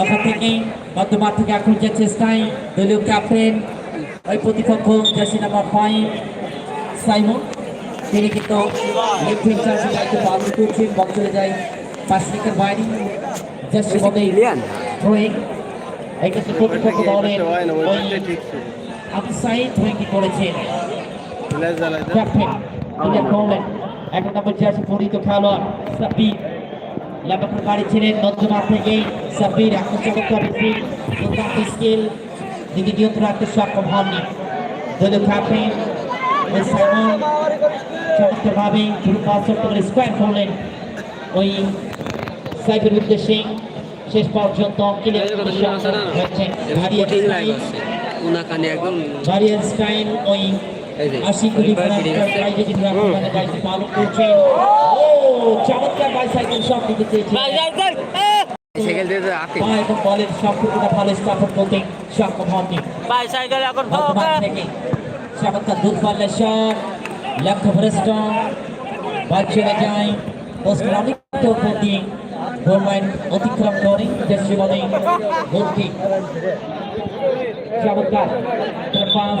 ওখান থেকে মধ্যমাঠ থেকে আক্রমণের চেষ্টায় দলীয় ক্যাপ্টেন ওই প্রতিপক্ষ জার্সি নাম্বার ফাইভ সাইমন। তিনি কিন্তু দায়িত্ব পালন করছেন বল চলে যায় পাঁচ মিটার বাইরে জার্সি মধ্যে থ্রোয়িং এক্ষেত্রে প্রতিপক্ষ দলের আবু সাইদ থ্রোয়িংটি করেছেন? ক্যাপ্টেন এক নম্বর জার্সি পরিচিত খেলোয়াড় বাড়ি ছিলেন নন্দমার থেকে সাব্বির রিসিভ দুর্দান্ত স্কিল দিকে নিয়ন্ত্রণ রাখতে সক্ষম হননি। দলীয় ক্যাপ্টেন সাইমন চমৎকারভাবে পাস করতে করে স্কোয়ার করলেন। ওই সাইবের উদ্দেশ্যে শেষ পর্যন্ত ভারিয়ার স্টাইল ওই আশি কোটি পালন করছেন ও চমৎকার বাইসাইকেল শট দিতে এবং বলের সম্পর্কটা ভালো স্থাপন করতে সক্ষম হননি বাইসাইকেল এখন থেকে চমৎকার দূর পাল্লা শট লক্ষ্য ভ্রষ্ট বল চলে যায় পোস্টের অনেকটা উপর দিয়ে গোল লাইন অতিক্রম করে দেশি বলে গোলটি চমৎকার পাস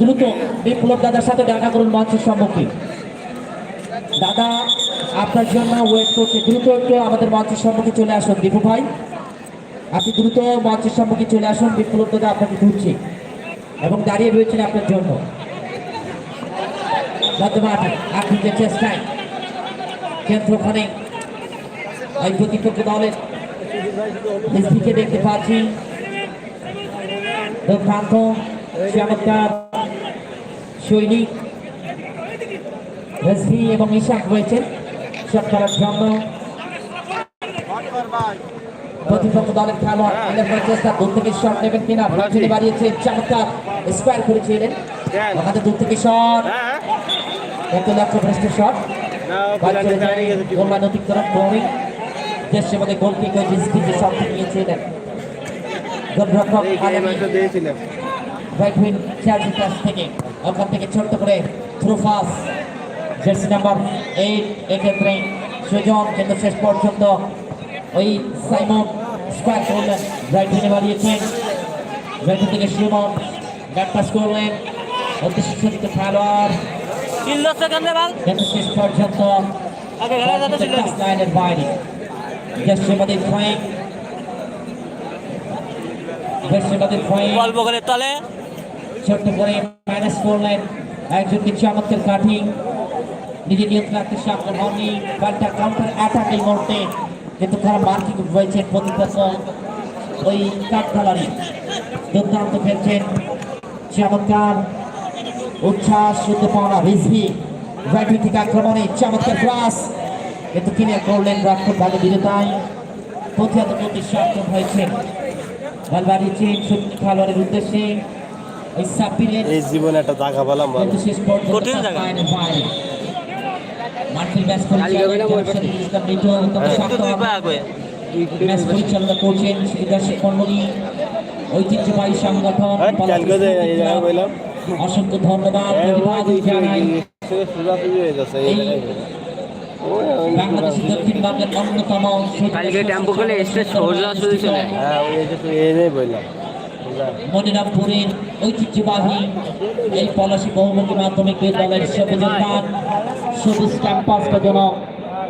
দ্রুত বিপ্লব দাদার সাথে দেখা করুন মঞ্চের সম্মুখে। দাদা, আপনার জন্য ওয়েট করছে। দ্রুত একটু আমাদের মঞ্চের সম্মুখে চলে আসুন, দীপু ভাই। আপনি দ্রুত মঞ্চের সম্মুখে চলে আসুন, বিপ্লব দাদা আপনাকে ঘুরছে এবং দাঁড়িয়ে রয়েছেন আপনার জন্য। বর্তমান আপনি যে চেষ্টায় কেন্দ্রখানে এই প্রতিপক্ষ দলের দেখতে পাচ্ছি। দুর্দান্ত চমৎকার সৈনিক রেসভি এবং ইশাক রয়েছেন সব খেলার জন্য প্রতিপক্ষ দলের খেলোয়াড় ইলেভেন চেষ্টা দূর থেকে শট নেবেন কিনা ফ্রান্সিনে বাড়িয়েছে চমৎকার স্কোয়ার করেছিলেন ওখানে দূর থেকে শট। একটু লক্ষ্য ভ্রষ্ট শট। বল গোলমান অতিক্রম বোরিং। দেশের মধ্যে গোল কিক হয়েছে স্পিচে শট নিয়েছিলেন গোলরক্ষক আলমী রাইট উইং চার্জের কাছ থেকে। ওখান থেকে ছোট্ট করে through pass jersey number eight এক্ষেত্রে সুজন কিন্তু শেষ পর্যন্ত ওই সাইমন স্কোয়ার করলেন রাইট উইনে বাড়িয়েছেন রাইট থেকে সুমন ব্যাট পাস করলেন। অতি সুশোভিত খেলোয়াড়। কিন্তু শেষ পর্যন্ত লাইনের বাইরে। ফ্রাইং দেশের মধ্যে ফ্রাইং অল্প করে তলে। ছোট্ট করে মাইনাস করলেন একজনকে চমৎকার কাটিং নিজে নিয়ন্ত্রণ রাখতে সক্ষম হননি পাল্টা কাউন্টার অ্যাটাক এই মুহূর্তে, কিন্তু খারাপ মার্কিং রয়েছে প্রতিপক্ষ ওই কাঠখালারি দুর্দান্ত খেলছেন চমৎকার, উচ্ছ্বাস শুনতে পাওয়া না রিজভি রাইট আক্রমণে চমৎকার ক্লাস কিন্তু ক্লিয়ার করলেন রক্ষক ভালো বিরতায় প্রতিহত করতে সক্ষম হয়েছেন বল বাড়িয়েছেন খেলোয়াড়ের উদ্দেশ্যে এই জীবনে একটা জায়গা পেলাম ভালো। কঠিন জায়গা। ঐতিহ্যবাহী সংগঠন হ্যাঁ, অসংখ্য ধন্যবাদ হয়ে দক্ষিণবঙ্গের অন্যতম কালকে টেম্পো করে এসে সোজা চলে হ্যাঁ যে বললাম। মনিরামপুরের ঐতিহ্যবাহী এই পলাশী বহুমুখী মাধ্যমিক বিদ্যালয়ের সবুজের পান সবুজ ক্যাম্পাসটা যেন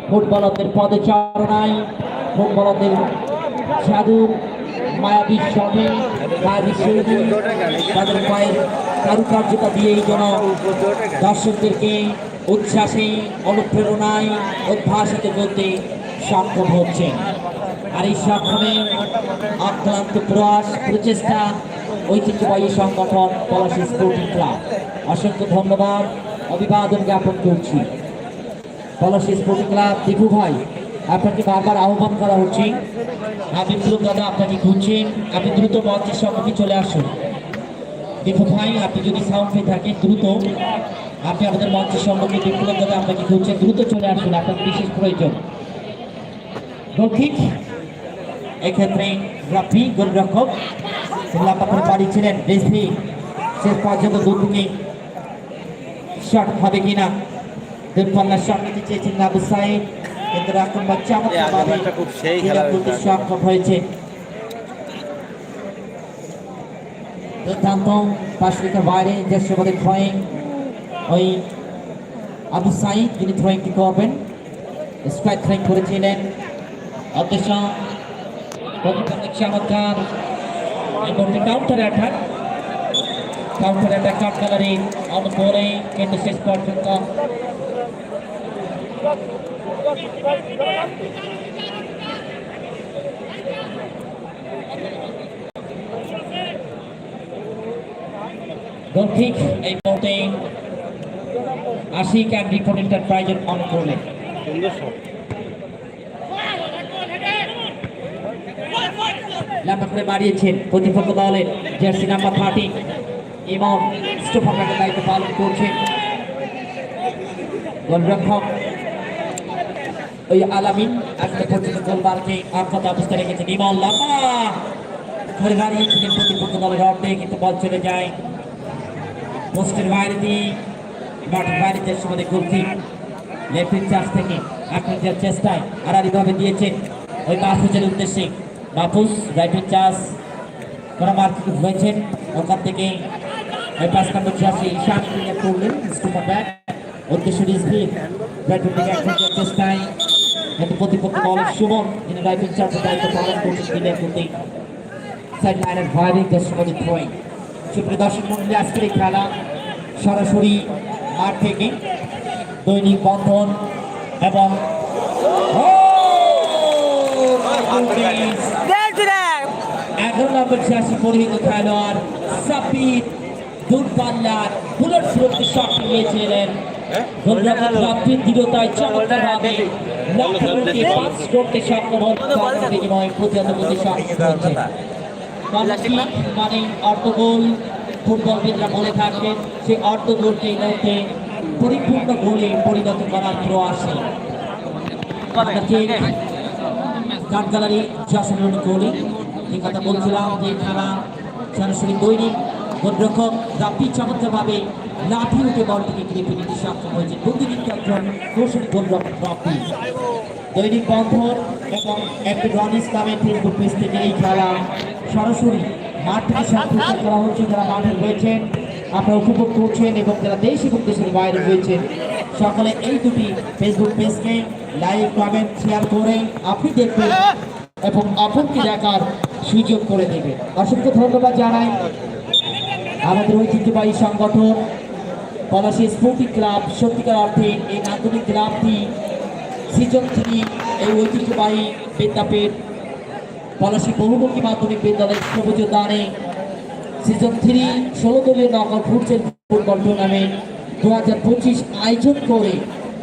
ফুটবলারদের পদচারণায় ফুটবলারদের সাধু মায়াবী সবে মায়াবী শৈলী, তাদের পায়ের কারুকার্যতা দিয়েই যেন দর্শকদেরকে উচ্ছ্বাসে, অনুপ্রেরণায়, উদ্ভাসিত করতে সক্ষম হচ্ছে। আর এই সক্ষমে অক্লান্ত প্রয়াস, প্রচেষ্টা, ঐতিহ্যবাহী সংগঠন পলাশী স্পোর্টিং ক্লাব অসংখ্য ধন্যবাদ, অভিবাদন জ্ঞাপন করছি। পলাশী স্পোর্টিং ক্লাব দীপু ভাই, আপনাকে বারবার আহ্বান করা হচ্ছে। আপনি দ্রুত, দাদা, আপনাকে খুঁজছেন। আপনি দ্রুত মঞ্চের সম্মুখে চলে আসুন। দীপক ভাই, আপনি যদি সাউন্ড পেয়ে থাকেন, দ্রুত। আপনি আমাদের মঞ্চের সম্মুখে বিপ্লব দাদা, আপনাকে খুঁজছেন। দ্রুত চলে আসুন, আপনার বিশেষ প্রয়োজন। গোলকিক এক্ষেত্রে রাফি গোলরক্ষক করে পাঠিয়েছিলেন রেসি শেষ পর্যন্ত দূর থেকে শট হবে কিনা? দূরপাল্লার শট নিতে চেয়েছেন আবু সাইদ। কিন্তু চমৎকারভাবে করতে হয়েছে। সক্ষম হয়েছে। দুর্দান্ত পাশরিকার বাইরে দেশবাদের থ্রোয়িং ওই আবু সাইদ। যিনি থ্রোয়িংটি করবেন থ্রোয়িং করেছিলেন। অদ্দেশ্য প্রতিপক্ষের চমৎকার এই মুহূর্তে counter attack counter attack cut gallery on করে কিন্তু শেষ পর্যন্ত। গোলকিক এই মুহূর্তে আশিক অ্যান্ড রিপোর্ট এন্টারপ্রাইজের অন করলেন সুন্দর শট করে বাড়িয়েছেন প্রতিপক্ষ দলের জার্সি নাম্বার থার্টি এবং দায়িত্ব পালন করছেন গোলরক্ষক ওই আলামিন। আসলে পর্যন্ত গোলবারকে আঘাত অবস্থায় রেখেছেন ইমন লম্বা। ধরে বাড়িয়েছিলেন প্রতিপক্ষ দলের অর্ধে কিন্তু বল চলে যায় পোস্টের বাইরে দিয়ে, মাঠের বাইরে যে সময় গোলকিক লেফট চার্জ থেকে আক্রমণের চেষ্টায় আড়াআড়িভাবে দিয়েছেন ওই মাহফুজের উদ্দেশ্যে। মাহফুজ রাইট চার্জ করা মার্কিং হয়েছেন। ওখান থেকে থেকে কিন্তু প্রতিপক্ষ দলের সুমন তিনি রাইট চার্জের দায়িত্ব পালন করছেন ক্লিয়ার করতে সাইড লাইনের বাইরে দেশমণি থ্রোয়িং সুপ্রিয় দর্শক মন্ডলী, আজকের এই খেলা সরাসরি মাঠ থেকে দৈনিক বন্ধন এবং! এগারো নম্বর ছিয়াশি পরিহিত খেলোয়াড় সাপিদ দূরপাল্লার বুলেট সুরক্ষিত শট নিয়েছিলেন দৃঢ়তায় চমৎকারভাবে লক্ষ্য পাঁচ করতে সক্ষম হন বিনিময়ে প্রতিহত সক্ষম হয়েছে কর্নারকিক মানে অর্ধগোল ফুটবলবিদরা বলে থাকেন সেই অর্ধগোলকে এই মুহূর্তে পরিপূর্ণ গোলে পরিণত করার প্রয়াসে। গান গ্যালারি যশোর কোহলি এই কথা বলছিলাম যে খেলা সরাসরি দৈনিক গোলরক্ষক রাপি চমৎকারভাবে লাঠি উঠে বলটিকে গ্রিপে নিতে সক্ষম হয়েছে বুদ্ধিদীপ্ত একজন কৌশলী গোলরক্ষক রাপি দৈনিক বন্ধন এবং একটি রন ইসলামের ফেসবুক পেজ থেকে এই খেলা সরাসরি মাঠ থেকে সম্প্রচার করা হচ্ছে, যারা মাঠে রয়েছেন, আপনারা উপভোগ করছেন এবং যারা দেশ এবং দেশের বাইরে রয়েছেন সকলে এই দুটি ফেসবুক পেজকে লাইক কমেন্ট শেয়ার করে আপনি দেখবেন এবং অপরকে দেখার সুযোগ করে দেবেন অসংখ্য ধন্যবাদ জানাই। আমাদের ঐতিহ্যবাহী সংগঠন পলাশী স্পোর্টিং ক্লাব সত্যিকার অর্থে এই নান্দনিক ক্লাবটি সিজন থ্রি এই ঐতিহ্যবাহী বিদ্যাপীঠ পলাশী বহুমুখী মাধ্যমিক বিদ্যালয়ের সবুজ দানে সিজন থ্রি ষোলো দলীয় নকআউট ফুটসেল ফুটবল টুর্নামেন্ট দু হাজার পঁচিশ আয়োজন করে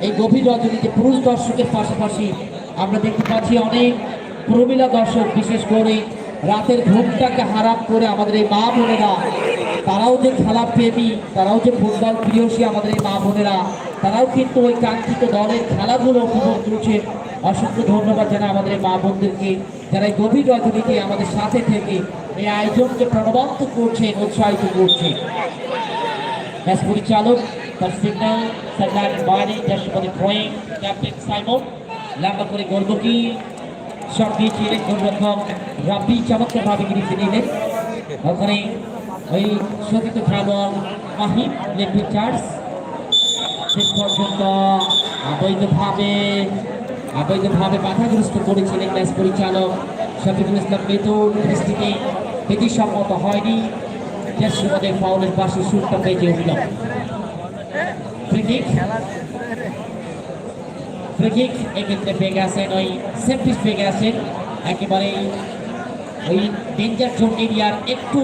এই গভীর রজনীতে পুরুষ দর্শকের পাশাপাশি আমরা দেখতে পাচ্ছি অনেক প্রমিলা দর্শক, বিশেষ করে রাতের ঘুমটাকে হারাপ করে আমাদের এই মা বোনেরা, তারাও যে খেলা প্রেমী তারাও যে ফুটবল প্রিয়সী আমাদের এই মা বোনেরা, তারাও কিন্তু ওই কাঙ্ক্ষিত দলের খেলাগুলো উপভোগ করছেন অসংখ্য ধন্যবাদ জানাই আমাদের মা বোনদেরকে যারা এই গভীর রজনীতে আমাদের সাথে থেকে এই আয়োজনকে প্রাণবন্ত করছেন উৎসাহিত করছেন ম্যাচ পরিচালক তার সিগন্যাল সাইডলাইন বাইরে দেশপতি ড্রয়িং ক্যাপ্টেন সাইমন লম্বা করে গোলমুখী শট দিয়েছিলেন গোলরক্ষক রাব্বি চমৎকারভাবে গিরিতে নিলেন ওখানে ওই সতীত খেলোয়াড় মাহিম লেফট চার্জ শেষ পর্যন্ত অবৈধভাবে অবৈধভাবে বাধাগ্রস্ত করেছিলেন ম্যাচ পরিচালক শফিকুল ইসলাম মেতুর দৃষ্টিতে বিধিসম্মত হয়নি জাসিমদের ফাউলের পাশে সুরটা বেজে উঠল ফ্রিকিক ফ্রিকিক এক্ষেত্রে পেয়ে গেছেন ওই সেফটিস পেয়ে গেছেন একেবারে ওই ডেঞ্জার জোন এরিয়ার একটু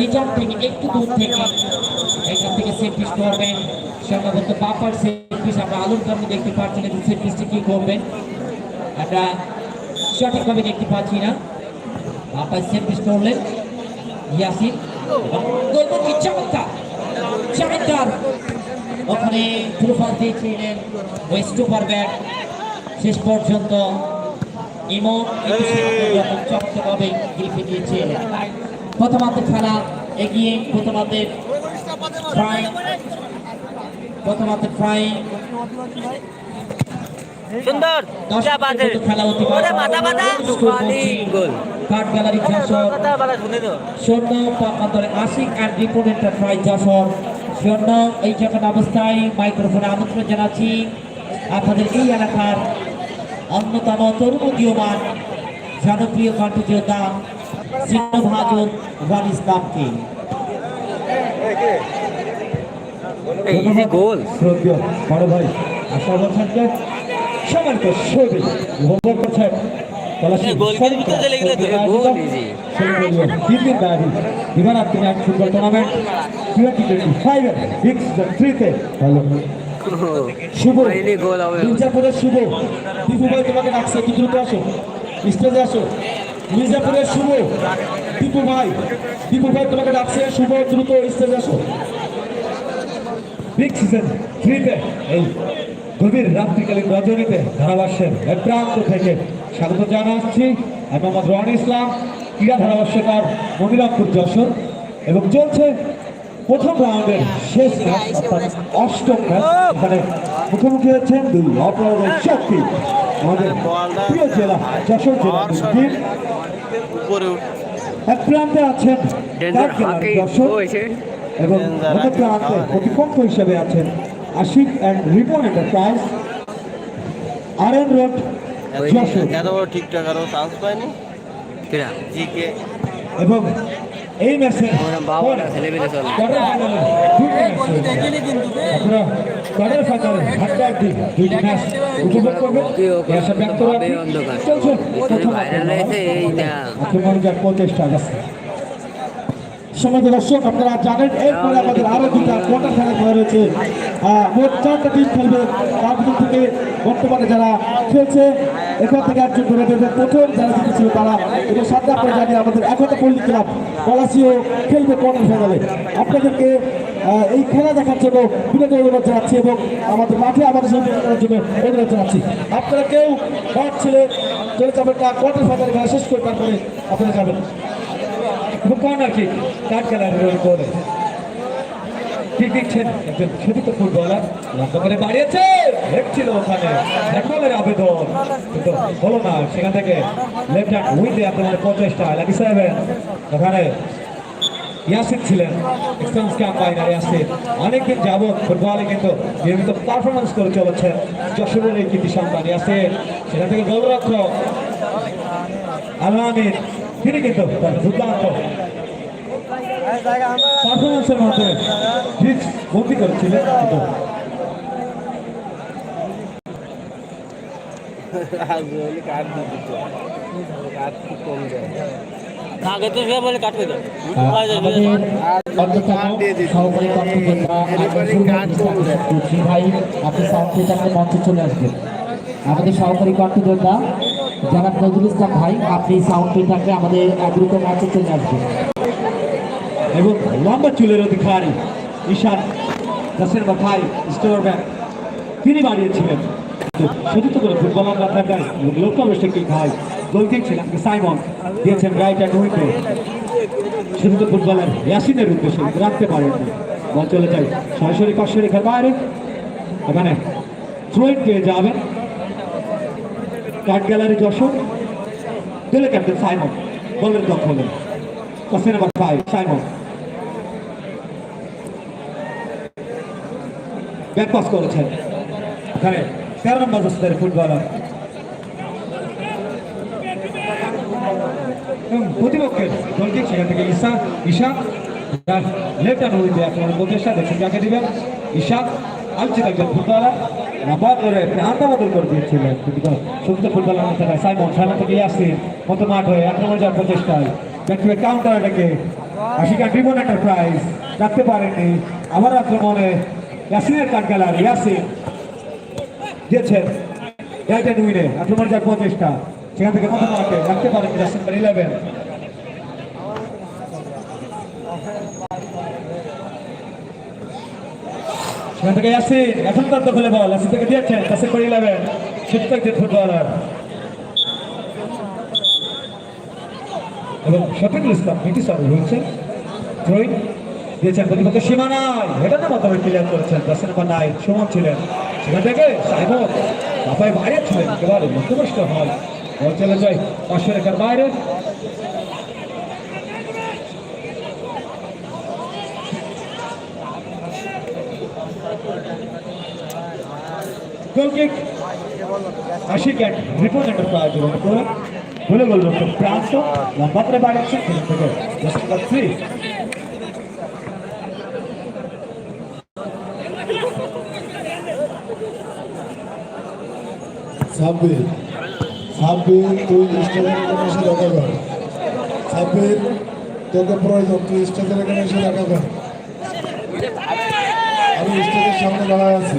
রিজর্ভ থেকে একটু দূর থেকে এখান থেকে সেফটিস করবেন। সম্ভবত বাপার সেফটিস আমরা আলুর কারণে দেখতে পাচ্ছেন এবং সেফটিসটি কি করবেন আমরা সঠিকভাবে দেখতে পাচ্ছি না। আপনার সেন্টিস করলেন ইয়াসিন। গোলমুখী চমৎকার চমৎকার। ওখানে প্রোফাইল দিয়েছিলেন ওয়েস্ট ওভার ব্যাট শেষ পর্যন্ত ইমন চমৎকারভাবে গিলফে দিয়েছিলেন। খেলা এগিয়ে প্রায় প্রথমার্ধের প্রায় সুন্দর খেলা হতে গোল কাঠ গ্যালারি যশোর। কথা বলা শুনে তো শূন্য পক্ষান্তরে Ashik and report enterprise Jessore. শূন্য এই যখন অবস্থায় মাইক্রোফোনে আমন্ত্রণ জানাচ্ছি আপনাদের এই এলাকার অন্যতম তরুণ উদীয়মান জনপ্রিয় কণ্ঠযোদ্ধা সিদ্ধ ভাজন ওয়ান ইসলামকে। এই যে গোল শ্রদ্ধেয় বড় ভাই আশা বলছেনকে সম্মানিত সৈনিক করছেন। তিন ব্যাপী দিবারাত এক ফুটবল টুর্নামেন্ট টোয়েন্টি টোয়েন্টি ফাইভের সিক্স থ্রিতে হ্যালো। শুভ। ফাইনালি গোল হবে। মির্জাপুরের শুভ। দীপু ভাই তোমাকে ডাকছে দ্রুত আসো। স্টেজে আসো। মির্জাপুরের শুভ। দীপু ভাই দীপু ভাই তোমাকে ডাকছে শুভ দ্রুত স্টেজে আসো। বিগ সিজন থ্রিতে এই গভীর রাত্রিকালীন রজনীতে ধারাভাষ্যের এক প্রান্ত থেকে স্বাগত জানাচ্ছি আমি মোহাম্মদ রহন ইসলাম ক্রীড়া ধারাভাষ্যকার মনিরামপুর যশোর এবং চলছে প্রথম রাউন্ডের শেষ ম্যাচ অর্থাৎ অষ্টম ম্যাচ। এখানে মুখোমুখি হচ্ছেন দুই অপরাধের শক্তি। আমাদের প্রিয় জেলা যশোর জেলা টিম। এক প্রান্তে আছেন যশোর এবং অন্য প্রান্তে প্রতিপক্ষ হিসেবে আছেন Ashik and Ripon enterprise R N road এত বড় ঠিকঠাক আরও চান্স পায়নি কিরা জিকে। এবং এই ম্যাচে আমরা বাবারা ছেলেমেয়ে চলে। কোয়ার্টার ফাইনালে ম্যাচ। হাড্ডাহাড্ডি দুইটি ম্যাচ উপভোগ করবেন। কেউ ব্যক্ত ভাবে অন্ধকার। ভাইরাল হয়েছে এই না আজকে প্রচেষ্টা আছে সমাজের দর্শক, আপনারা জানেন, এরপরে আমাদের আরও দুটা কোয়ার্টার ফাইনাল খেলা রয়েছে। মোট চারটা টিম খেলবে। তার থেকে বর্তমানে যারা খেলছে, এখান থেকে একজন ধরে দেবে প্রথম যারা জিতেছিল তারা। এবং সাথে আপনারা জানেন আমাদের একতা পল্লী ক্লাব পলাশিও খেলবে কোয়ার্টার ফাইনালে আপনাদেরকে এই খেলা দেখার জন্য বিনোদ অনুরোধ জানাচ্ছি এবং আমাদের মাঠে আমাদের সঙ্গে করার জন্য অনুরোধ জানাচ্ছি। আপনারা কেউ মাঠ ছেলে চলে যাবেন না। কোয়ার্টার ফাইনাল খেলা শেষ করে তারপরে আপনারা যাবেন। কিক কাঠ খেলার করে। ঠিক দিচ্ছেন একজন শোভিত ফুটবলার, লম্বা করে বাড়িয়েছে দেখছিল ওখানে একবারের আবেদন। কিন্তু হলো না, সেখান থেকে লেফট হ্যান্ড উইথে আপনাদের প্রচেষ্টা লাগি সেভেন ওখানে ইয়াসিন ছিলেন এক্সপেন্স ক্যাম্পাইনার ইয়াসিন অনেকদিন যাবৎ ফুটবলে কিন্তু নিয়মিত পারফরমেন্স করে চলেছেন যশোরের এই কৃতি সন্তান ইয়াসিন। সেখান থেকে গোলরক্ষক আলমামিন তিনি কিন্তু তার দুর্দান্ত পারফরমেন্সের মধ্যে ঠিক বন্দি করেছিলেন আগে তো সে বলে কাটবে তো। আমাদের সহকারী কর্মকর্তা ভাই আপনি সাউন্ড মঞ্চে চলে আসবেন। আমাদের সহকারী কর্মকর্তা যারা নজরুল ইসলাম ভাই, আপনি সাউন্ড থাকলে আমাদের দ্রুত মঞ্চে চলে আসবেন। এবং লম্বা চুলের অধিকারী ঈশান দাসের ভাই স্টোর ব্যাগ তিনি বাড়িয়েছিলেন শুধু তো করে কি ভাই গোলকিক ছিলেন সাইমন, দিয়েছেন রাইট অ্যান্ড উইকে শুধু তো ইয়াসিনের উদ্দেশ্যে রাখতে পারেননি বল চলে যায়, সরাসরি পাশে রেখার বাইরে। এখানে থ্রোইট পেয়ে যাবেন। গ্যালারি যশোর দিলে ক্যাপ্টেন সাইমন বলের দখলে Question number five, Simon. Back pass করেছেন। এখানে তেরো নম্বর বছরের ফুটবলার। প্রতিপক্ষের গোলকিক সেখান থেকে ঈশা ঈশা লেফট হ্যান্ড উইথে আপনার প্রচেষ্টা দেখছেন যাকে দিবেন ঈশা। আলোচিত একজন ফুটবলার। নাম্বার বদল করে দিয়েছিলেন। সুস্থ ফুটবলার মধ্যে সাইমন সাইমন থেকে আসছে। মতো মাঠ হয়ে আক্রমণ যাওয়ার প্রচেষ্টায়। ব্যক্তি কাউন্টার এটাকে আশিকা ডিমন এন্টারপ্রাইজ রাখতে পারেননি। আবার আক্রমণে ইয়াসিনের কাঠ গেলার ইয়াসিন দিয়েছেন রাইট উইনে আক্রমণ যার প্রচেষ্টা। সেখান থেকে প্রথম মাঠে রাখতে পারেন নাম্বার ইলেভেন সেখান থেকে ইয়াসিন এখন তার দখলে বল। ইয়াসিন থেকে দিয়েছেন জাস্ট নাম্বার ইলেভেন শিক্ষকদের ফুটবলার। এবং শফিকুল ইসলাম এটি সব রয়েছে। থ্রোইং দিয়েছেন প্রতিপক্ষ সীমানায় এটা না মাধ্যমে ক্লিয়ার করেছেন দশ নম্বর নাই, সুমন ছিলেন। সেখান থেকে সাইমন বাপায় বাইরে ছিলেন, একেবারে লক্ষ্যভ্রষ্ট হয় বল চলে যায় রেখার বাইরে। গোল কিক আশিক এক রিপোর্ট এন্টারপ্রাইজ করে বলে গোল রক্ষক প্রান্ত লম্বা করে বাড়াচ্ছে সেখান থেকে সাব্বির সাব্বির তুই স্টেজের এখানে এসে দেখা কর। সাব্বির তোকে প্রয়োজন, তুই স্টেজের এখানে এসে দেখা কর। আমি স্টেজের সামনে দাঁড়ায় আছি।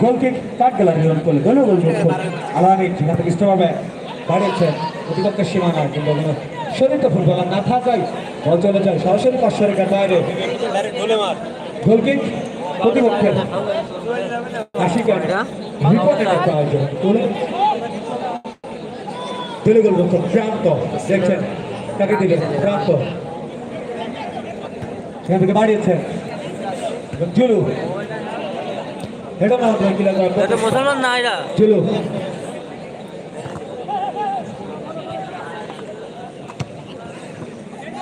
গোল কিক কাট গেল নিয়ম করলে গোল গোল লক্ষ্য আলামিন সেখান থেকে হবে বাড়িয়েছেন প্রতিপক্ষের সীমানা কিন্তু কোনো শরীরটা ফুটবলার না থাকায় বল চলে যায় সরাসরি পাঁচশো রেখার বাইরে গোল কিক প্রতিপক্ষের আশি কাট রিপোর্টের একটা আয়োজন করে দিলে গোল রক্ষক প্রান্ত দেখছেন কাকে দিলে প্রান্ত সেখান থেকে বাড়িয়েছেন জুলু এটা না কিলা এটা মুসলমান না এটা? জুলু।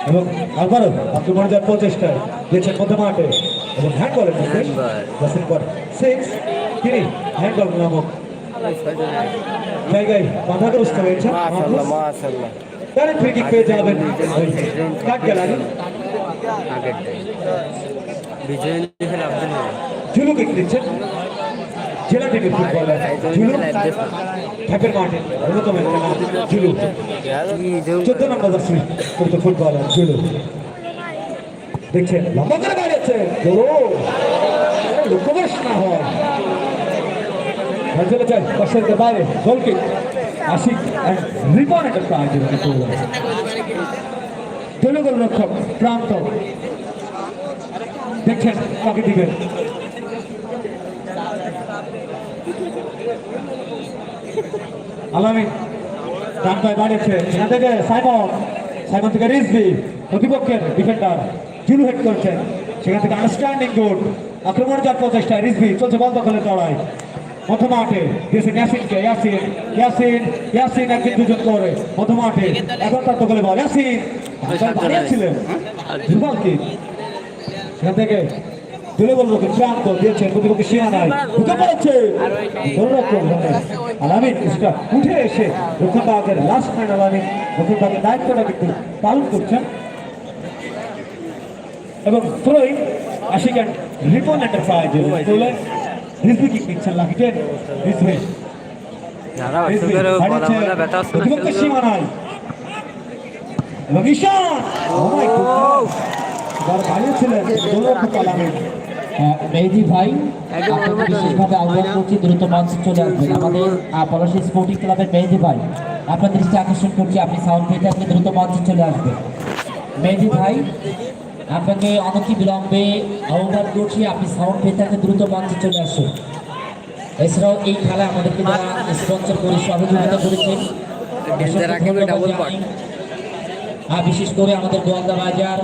এবং আবারও আক্রমণ যাওয়ার প্রচেষ্টায় দেখছেন মধ্য মাঠে এবং হ্যান্ড বলের মধ্যে দশের পর সিক্স তিনি হ্যান্ড বল নামক জায়গায় বাধাগ্রস্ত হয়েছে তারা ফ্রি কিক পেয়ে যাবেন। কাট গেল আগে বিজয় জুলু কিক দিচ্ছেন জেলা টিমের ফুটবলার জুলু ঢাকের মাঠে অন্যতম একটা নাম চোদ্দ নম্বর দর্শী কিন্তু ফুটবলার জুলু দেখছেন লম্বা করে বাড়িয়েছে। লোকবেশ না হয়। চলে যায় দর্শকদের বাইরে। গোল কিক আশিক রিপন একটা আয়োজন করলেন তেলুগুল রক্ষক প্রান্ত। দেখছেন কাকে দিবেন আলামিন ডান পায়ে বাড়িয়েছে। সেখান থেকে সাইমন সাইমন থেকে রিজবি প্রতিপক্ষের ডিফেন্ডার জুলু হেড করছেন সেখান থেকে আন্ডারস্ট্যান্ডিং গুড আক্রমণ যার প্রচেষ্টা রিজবি চলছে বল দখলের লড়াই। মধ্য মাঠে দিয়েছেন ইয়াসিনকে ইয়াসিন ইয়াসিন ইয়াসিন একদিন দুজন করে মধ্য মাঠে এখন তার দখলে বল ইয়াসিন। বাড়িয়েছিলেন দুর্বল কি? সেখান থেকে তুলে বলব ক্রান্ত দিয়েছেন প্রতিপক্ষের সীমানায় ঢুকে পড়েছে গোলরক্ষক আলামিন কিছুটা উঠে এসে রক্ষণভাগের লাস্ট ম্যান আলামিন রক্ষণভাগের দায়িত্বটা কিন্তু পালন করছেন। এবং থ্রোইং আশিকান রিপন এন্টারপ্রাইজ তুলে রিজভি কিক দিচ্ছেন লাকিটেন রিজভি যারা রিজভি অসুখের বলা হারিয়েছে বলা ব্যথা হচ্ছে। না প্রতিপক্ষের সীমানায় এবং ঈশান! ও! মাই গড যারা দাঁড়িয়েছিলেন গোলরক্ষক আলামিন আহ, মেহেদি ভাই আপনাকে বিশেষভাবে আহ্বান করছি দ্রুত মঞ্চে চলে আসবেন। আমাদের পলাশী স্পোর্টিং ক্লাবের মেহেদি ভাই আপনার দৃষ্টি আকর্ষণ করছি আপনি সাউন্ড পেয়ে থাকলে দ্রুত মঞ্চে চলে আসবেন। মেহেদি ভাই আপনাকে অনতি বিলম্বে আহ্বান করছি আপনি সাউন্ড পেয়ে থাকলে দ্রুত মঞ্চে চলে আসুন। এছাড়াও এই খেলা আমাদেরকে যারা স্পন্সর করে সহযোগিতা করেছেন বিশেষ করে আমাদের গোয়ালদা বাজার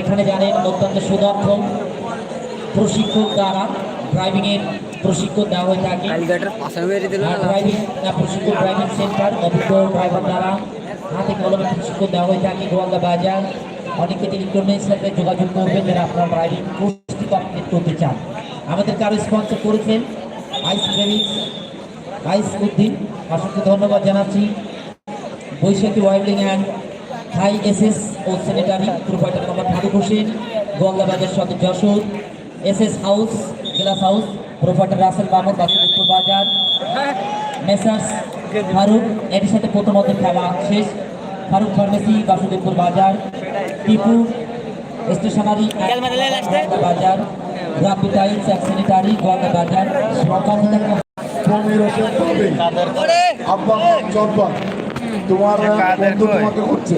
এখানে জানেন অত্যন্ত সুদক্ষ প্রশিক্ষক দ্বারা ড্রাইভিং এর প্রশিক্ষণ দেওয়া হয়ে থাকে। ড্রাইভিং প্রশিক্ষণ ড্রাইভিং সেন্টার অভিজ্ঞ ড্রাইভার দ্বারা হাতে কলমে প্রশিক্ষণ দেওয়া হয়ে থাকে গোয়ালদা বাজার। অনেকে টেলিকমের সাথে যোগাযোগ করবেন যারা আপনার ড্রাইভিং কোর্সটি কমপ্লিট করতে চান। আমাদের কারও স্পন্সর করেছেন আইস প্রেমিক আইস উদ্দিন। অসংখ্য ধন্যবাদ জানাচ্ছি। Baishakhi welding and Thai SS O sanitary provider নম্বর ফারুক হোসেন গোয়ালদাবাজার সদর Jessore. SS house glass house provider Rasel Mahmud Basudebpur বাজার। মেসার্স ফারুক এর সাথে প্রথমত খেলা শেষ। ফারুক ফার্মেসি বাসুদেবপুর বাজার। টিপু স্টেশনারি বাজার। Rapi tiles and sanitary Goalda বাজার। তোমার তোমাকে করছে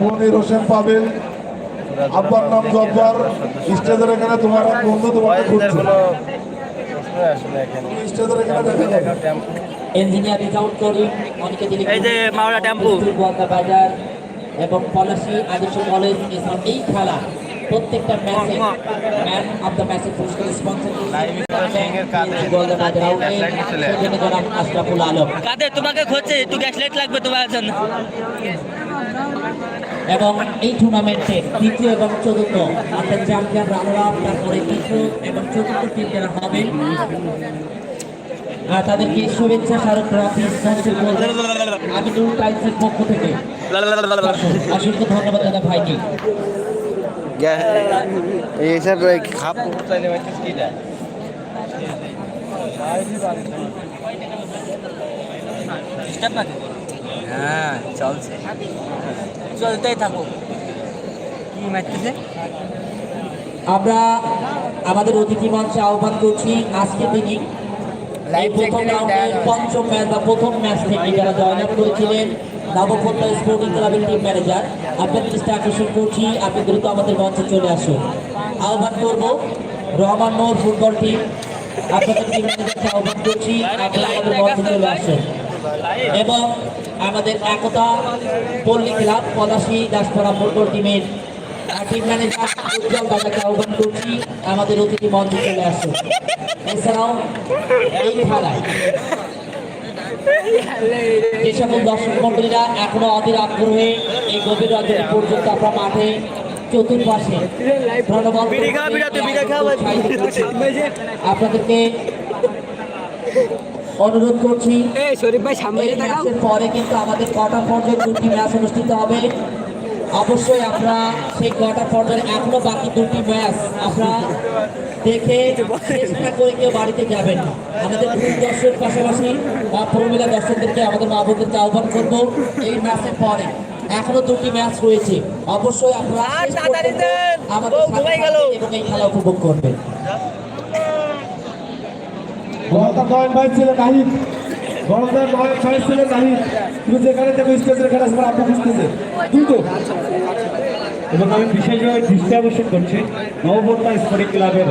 পনির হোসেন পাবেল আব্বার নাম জব্বার স্টেজের এখানে তোমার এক বন্ধু তোমাকে করছে স্টেজের এখানে দেখা যাবে। ইঞ্জিনিয়ার রিজাউট করিম অনেকে দিলে এই যে মাওলা টেম্পু। বাজার এবং পলাশী আদর্শ কলেজ এই খেলা প্রত্যেকটা ম্যাচে ম্যান অফ দ্য ম্যাচের পুরস্কার স্পন্সর গোয়ালদা বাজার আউটলেট সেখানে জনাব আশরাফুল আলম। কাদের তোমাকে খুঁজছে একটু গ্যাস লাইট লাগবে তোমার জন্য। এবং এই টুর্নামেন্টে তৃতীয় এবং চতুর্থ অর্থাৎ চ্যাম্পিয়ন রানার আপ তারপরে তৃতীয় এবং চতুর্থ টিম যারা আর তাদেরকে শুভেচ্ছা স্মারক আমিনুল টাইলসের পক্ষ থেকে। অসংখ্য ধন্যবাদ দাদা ভাইকে। এইসব খাপ। হ্যাঁ চলছে। চলতেই থাকো কি মারতেছে? আমরা আমাদের অতিথি মঞ্চে আহ্বান করছি আজকে তিনি প্রথম রাউন্ডের পঞ্চম ম্যাচ বা প্রথম ম্যাচ থেকে যারা জয়েন আপ করেছিলেন নবপত্তা স্পোর্টিং ক্লাবের টিম ম্যানেজার আপনাদের দৃষ্টি আকর্ষণ করছি আপনি দ্রুত আমাদের মঞ্চে চলে আসুন। আহ্বান করব রহমান নোর ফুটবল টিম আপনাদের টিম ম্যানেজারকে আহ্বান করছি আপনারা আমাদের মঞ্চে চলে আসুন। এবং আমাদের একতা পল্লী ক্লাব পলাশী দাসপাড়া ফুটবল টিমের টিম ম্যানেজার উজ্জ্বল দাদাকে আহ্বান করছি আমাদের অতিথি মঞ্চে চলে আসুন। এছাড়াও এই খেলায় যে সকল দর্শক মন্ডলীরা এখনও অধীর আগ্রহে এই গভীর রাত্রি পর্যন্ত আপনার মাঠে চতুর্পাশে আপনাদেরকে অনুরোধ করছি। শরীফ ভাই সামনে ম্যাচের পরে কিন্তু আমাদের কোয়ার্টার পর্যায়ে দুটি ম্যাচ অনুষ্ঠিত হবে। অবশ্যই আমরা সেই কোয়ার্টার পর্যায়ে এখনও বাকি দুটি ম্যাচ আমরা দেখে চেষ্টা করে কেউ বাড়িতে যাবেন আমাদের পুরুষ দর্শক পাশাপাশি বা প্রমিলা দর্শকদেরকে আমাদের মা বোনদেরকে আহ্বান করব এই ম্যাচের পরে। এখনও দুটি ম্যাচ রয়েছে। অবশ্যই আপনারা আমাদের এবং এই খেলা উপভোগ করবেন। গলদার নয়ন ভাই ছিলেন নাহিদ। গলদার নয়ন ভাই ছিলেন নাহিদ। তুমি যেখানে থেকে স্টেজের খেলা সময় আপনি বুঝতেছে কিন্তু এবং আমি বিশেষভাবে দৃষ্টি আকর্ষণ করছি নববর্তা স্পোর্টিং ক্লাবের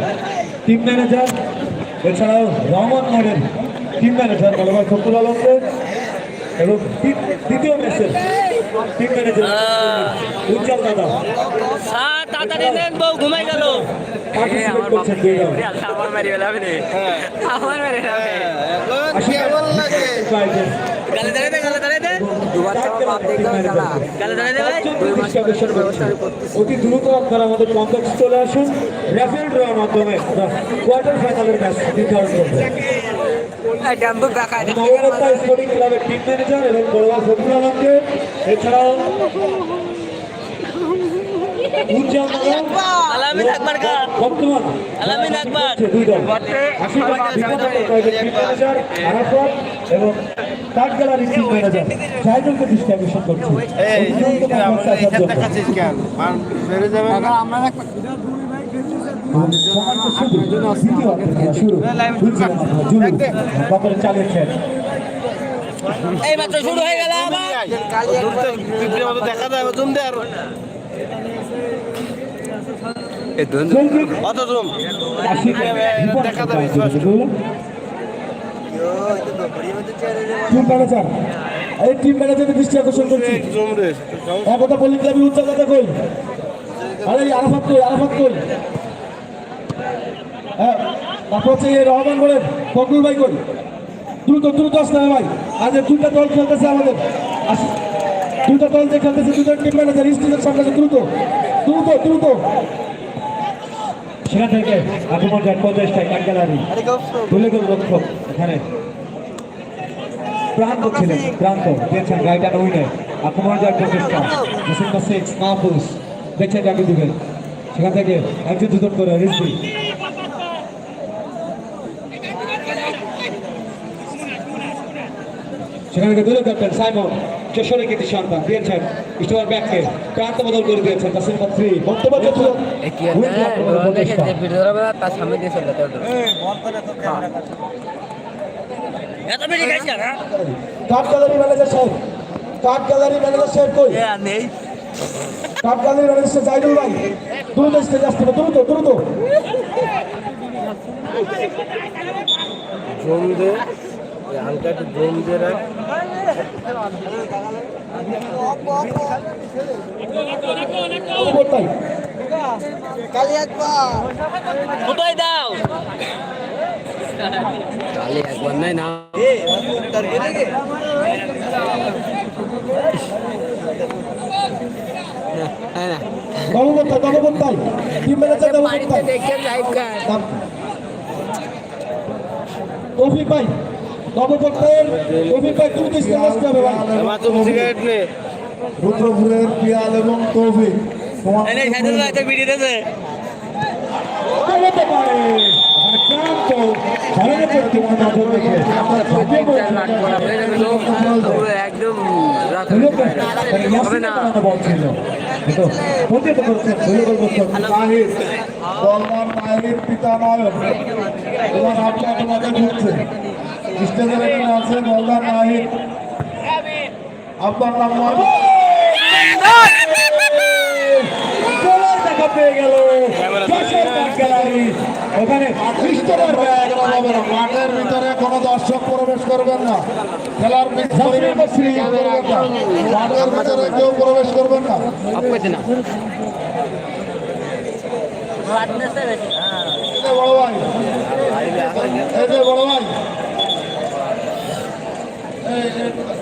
টিম ম্যানেজার এছাড়াও রহমান মোড়ের টিম ম্যানেজার বলভাই ফখরুল আলমকে। এবং দ্বি- দ্বিতীয় ম্যাচের টিম ম্যানেজার উজ্জ্বল দাদা। তাড়াতাড়ি নেন বউ ঘুমাই গেল। আমার মারি অতি দ্রুত আপনারা আমাদের কমপ্লেক্স চলে আসুন। র্যাপিড ড্রয়ের মাধ্যমে কোয়ার্টার ফাইনালের ম্যাচ নির্ধারণ করব। নবরত্না স্পোর্টিং ক্লাবের টিম ম্যানেজার এবং আলমকে। এছাড়াও আলামিন আকবর আলামিন আকবর। এবং ম্যানেজার দৃষ্টি আকর্ষণ করছি। চালিয়েছেন এই মাত্র শুরু। হয়ে গেল আবার। দেখা যায় জুম দে আর। টিম রে একতা উচ্চ কথা কই আরে কই কই হ্যাঁ তারপর রহমান বলেন ফখরুল ভাই কই দ্রুত দ্রুত আসতে হবে ভাই আজ দুইটা দল খেলতেছে আমাদের দুইটা দল যে খেলতেছে দুটো টিম ম্যানেজার স্টেজের সামনে দ্রুত দ্রুত দ্রুত সেখান থেকে আক্রমণ যার প্রচেষ্টায় কাট গ্যালারি। তুলে গেল রক্ষক এখানে। প্রান্ত ছিলেন প্রান্ত দিয়েছেন রাইট অ্যান্ড উইনার আক্রমণ যার প্রচেষ্টা। নাম্বার সিক্স মাহফুজ দেখছেন যাকে দিবেন। সেখান থেকে একজন দুজন করে রিজবি সেখান থেকে দুজন ক্যাপ্টেন সাইমন। যশোরের কীর্তি সন্তান দিয়েছেন স্টোয়ার ব্যাককে প্রান্ত বদল করে দিয়েছেন তার নাম্বার থ্রি বক্তব্য কাঠ গ্যালারি ম্যানেজার সাহেব কাঠ গ্যালারি ম্যানেজার সাহেব কই? নেই। কাঠ গ্যালারি ম্যানেজার সাহেব জাইদুল ভাই দ্রুত স্টেজে আসতে হবে দ্রুত দ্রুত। জম দে ওই হালকা একটু জম দিয়ে রাখ। কোথায় দাও? কালি একবার নাই না হ্যাঁ না গণপত্তাই গণপত্তাই টিম ম্যানেজার গণপত্তাই দেখে লাইভ কার তৌফিক ভাই তৌফিক ভাই। দ্রুত আসতে হবে রুদ্রপুরের পিয়াল এবং তৌফিক। মানে একদম পিতা নয়ন। তোমার হাতটা তোমাদের ঘুরছে স্টেজের এখানে আছে বলমান নাহিদ। আপনার নাম পেয়ে গেল। ওখানে ভিতরে কোনো দর্শক প্রবেশ করবেন না। খেলার। মাঠের ভিতরে কেউ প্রবেশ করবেন না। বড় ভাই। বড় ভাই। ja ja.